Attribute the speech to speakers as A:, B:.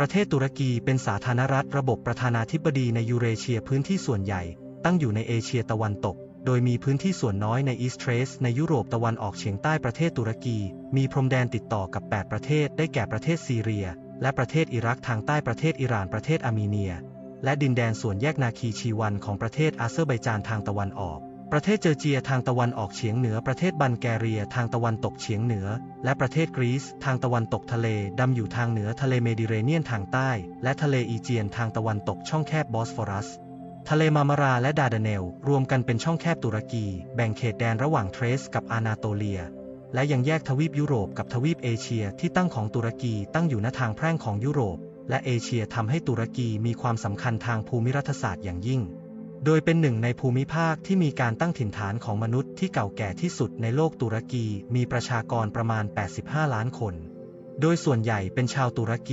A: ประเทศตุรกีเป็นสาธารณรัฐระบบประธานาธิบดีในยูเรเชียพื้นที่ส่วนใหญ่ ตั้งอยู่ในเอเชียตะวันตก โดยมีพื้นที่ส่วนน้อยในอีสเทรสในยุโรปตะวันออกเฉียงใต้ประเทศตุรกี มีพรมแดนติดต่อกับ 8 ประเทศได้แก่ประเทศซีเรีย และประเทศอิรักทางใต้ประเทศอิหร่านประเทศอาร์เมเนีย และดินแดนส่วนแยกนาคีชีวันของประเทศอาเซอร์ไบจานทางตะวันออก ประเทศเจอร์เจียทางตะวันออกเฉียงเหนือ ประเทศบัลแกเรียทางตะวันตกเฉียงเหนือ และประเทศกรีซทางตะวันตกทะเลดำอยู่ทางเหนือทะเลเมดิเรเนียนทางใต้ และทะเลอีเจียนทางตะวันตกช่องแคบบอสฟอรัส ทะเลมามาราและดาดาเนล รวมกันเป็นช่องแคบตุรกี แบ่งเขตแดนระหว่างเทรสกับอานาโตเลีย และยังแยกทวีปยุโรปกับทวีปเอเชียที่ตั้งของตุรกีตั้งอยู่ณทางแพร่งของยุโรป และเอเชียทำให้ตุรกีมีความสำคัญทางภูมิรัฐศาสตร์อย่างยิ่ง โดยเป็นหนึ่งในภูมิภาคที่มีการตั้งถิ่นฐานของมนุษย์ที่เก่าแก่ที่สุดในโลกตุรกีมีประชากรประมาณ 85 ล้านคน โดยส่วนใหญ่เป็นชาวตุรกี